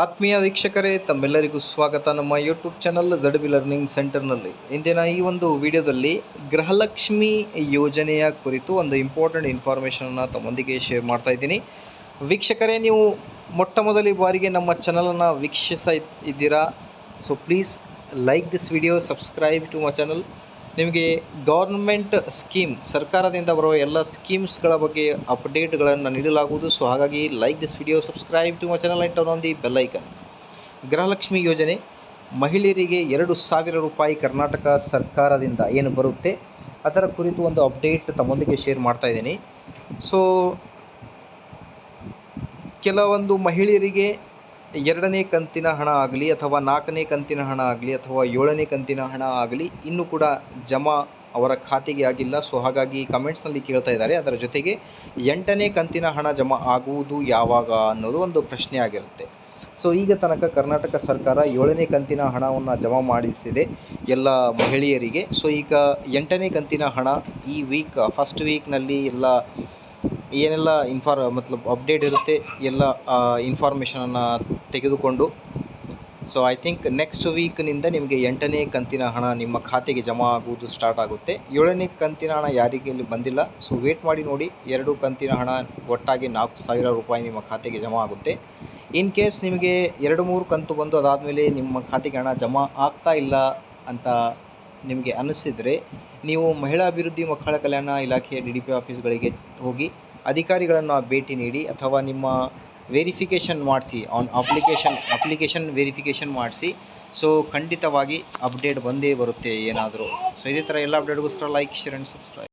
ಆತ್ಮೀಯ ವೀಕ್ಷಕರೇ, ತಮ್ಮೆಲ್ಲರಿಗೂ ಸ್ವಾಗತ. ನಮ್ಮ YouTube channel Z B learning ಸೆಂಟರ್ನಲ್ಲಿ ಇಂದಿನ ಈ ಒಂದು ವಿಡಿಯೋದಲ್ಲಿ ಗೃಹಲಕ್ಷ್ಮಿ ಯೋಜನೆಯ ಕುರಿತು ಒಂದು ಇಂಪಾರ್ಟೆಂಟ್ ಇನ್ಫಾರ್ಮೇಷನನ್ನು ತಮ್ಮೊಂದಿಗೆ ಶೇರ್ ಮಾಡ್ತಾ ಇದ್ದೀನಿ. ವೀಕ್ಷಕರೇ, ನೀವು ಮೊಟ್ಟ ಮೊದಲ ಬಾರಿಗೆ ನಮ್ಮ ಚಾನಲನ್ನು ವೀಕ್ಷಿಸ ಇದ್ದೀರಾ? So please like this video subscribe to my channel ನಿಮಗೆ ಗೌರ್ಮೆಂಟ್ ಸ್ಕೀಮ್ ಸರ್ಕಾರದಿಂದ ಬರುವ ಎಲ್ಲ ಸ್ಕೀಮ್ಸ್ಗಳ ಬಗ್ಗೆ ಅಪ್ಡೇಟ್ಗಳನ್ನು ನೀಡಲಾಗುವುದು. ಸೊ ಹಾಗಾಗಿ like this video subscribe to my channel and turn on the bell icon Gruhalakshmi ಯೋಜನೆ, ಮಹಿಳೆಯರಿಗೆ ಎರಡು ಸಾವಿರ ರೂಪಾಯಿ ಕರ್ನಾಟಕ ಸರ್ಕಾರದಿಂದ ಏನು ಬರುತ್ತೆ? ಅದರ ಕುರಿತು ಒಂದು ಅಪ್ಡೇಟ್ ತಮ್ಮೊಂದಿಗೆ ಶೇರ್ ಮಾಡ್ತಾ ಇದ್ದೀನಿ. ಸೊ ಕೆಲವೊಂದು ಮಹಿಳೆಯರಿಗೆ ಎರಡನೇ ಕಂತಿನ ಹಣ ಆಗಲಿ ಅಥವಾ ನಾಲ್ಕನೇ ಕಂತಿನ ಹಣ ಆಗಲಿ ಅಥವಾ ಏಳನೇ ಕಂತಿನ ಹಣ ಆಗಲಿ ಇನ್ನೂ ಕೂಡ ಜಮಾ ಅವರ ಖಾತೆಗೆ ಆಗಿಲ್ಲ. ಸೊ, ಹಾಗಾಗಿ ಕಮೆಂಟ್ಸ್ನಲ್ಲಿ ಕೇಳ್ತಾ ಇದ್ದಾರೆ. ಅದರ ಜೊತೆಗೆ ಎಂಟನೇ ಕಂತಿನ ಹಣ ಜಮಾ ಆಗುವುದು ಯಾವಾಗ ಅನ್ನೋದು ಒಂದು ಪ್ರಶ್ನೆ ಆಗಿರುತ್ತೆ. ಸೊ, ಈಗ ತನಕ ಕರ್ನಾಟಕ ಸರ್ಕಾರ ಏಳನೇ ಕಂತಿನ ಹಣವನ್ನು ಜಮಾ ಮಾಡಿಸಿದೆ ಎಲ್ಲ ಮಹಿಳೆಯರಿಗೆ. ಸೊ, ಈಗ ಎಂಟನೇ ಕಂತಿನ ಹಣ ಈ ವೀಕ್ ಫಸ್ಟ್ ವೀಕ್ನಲ್ಲಿ ಎಲ್ಲ ಏನೆಲ್ಲ ಇನ್ಫಾರ್ ಮತ್ಲಬ್ ಅಪ್ಡೇಟ್ ಇರುತ್ತೆ, ಎಲ್ಲ ಇನ್ಫಾರ್ಮೇಷನನ್ನು ತೆಗೆದುಕೊಂಡು. ಸೊ ಐ ಥಿಂಕ್ ನೆಕ್ಸ್ಟ್ ವೀಕ್ನಿಂದ ನಿಮಗೆ ಎಂಟನೇ ಕಂತಿನ ಹಣ ನಿಮ್ಮ ಖಾತೆಗೆ ಜಮಾ ಆಗುವುದು ಸ್ಟಾರ್ಟ್ ಆಗುತ್ತೆ. ಏಳನೇ ಕಂತಿನ ಹಣ ಯಾರಿಗೆ ಇಲ್ಲಿ ಬಂದಿಲ್ಲ. ಸೊ ವೇಟ್ ಮಾಡಿ ನೋಡಿ. ಎರಡು ಕಂತಿನ ಹಣ ಒಟ್ಟಾಗಿ ನಾಲ್ಕು ಸಾವಿರ ರೂಪಾಯಿ ನಿಮ್ಮ ಖಾತೆಗೆ ಜಮಾ ಆಗುತ್ತೆ. ಇನ್ ಕೇಸ್ ನಿಮಗೆ ಎರಡು ಮೂರು ಕಂತು ಬಂದು ಅದಾದಮೇಲೆ ನಿಮ್ಮ ಖಾತೆಗೆ ಹಣ ಜಮಾ ಆಗ್ತಾ ಇಲ್ಲ ಅಂತ ನಿಮಗೆ ಅನ್ನಿಸಿದರೆ ನೀವು ಮಹಿಳಾ ಅಭಿವೃದ್ಧಿ ಮಕ್ಕಳ ಕಲ್ಯಾಣ ಇಲಾಖೆಯ ಡಿ ಡಿ ಪಿ ಆಫೀಸ್ಗಳಿಗೆ ಹೋಗಿ ಅಧಿಕಾರಿಗಳನ್ನು ಭೇಟಿ ನೀಡಿ ಅಥವಾ ನಿಮ್ಮ ವೆರಿಫಿಕೇಷನ್ ಮಾಡಿಸಿ ಆನ್ ಅಪ್ಲಿಕೇಶನ್ ಅಪ್ಲಿಕೇಶನ್ ವೆರಿಫಿಕೇಷನ್ ಮಾಡಿಸಿ ಸೊ ಖಂಡಿತವಾಗಿ ಅಪ್ಡೇಟ್ ಬಂದೇ ಬರುತ್ತೆ ಏನಾದರೂ. ಸೊ ಇದೇ ಥರ ಎಲ್ಲ ಅಪ್ಡೇಟ್ಗೋಸ್ಕರ ಲೈಕ್ ಶೇರ್ ಆ್ಯಂಡ್ ಸಬ್ಸ್ಕ್ರೈಬ್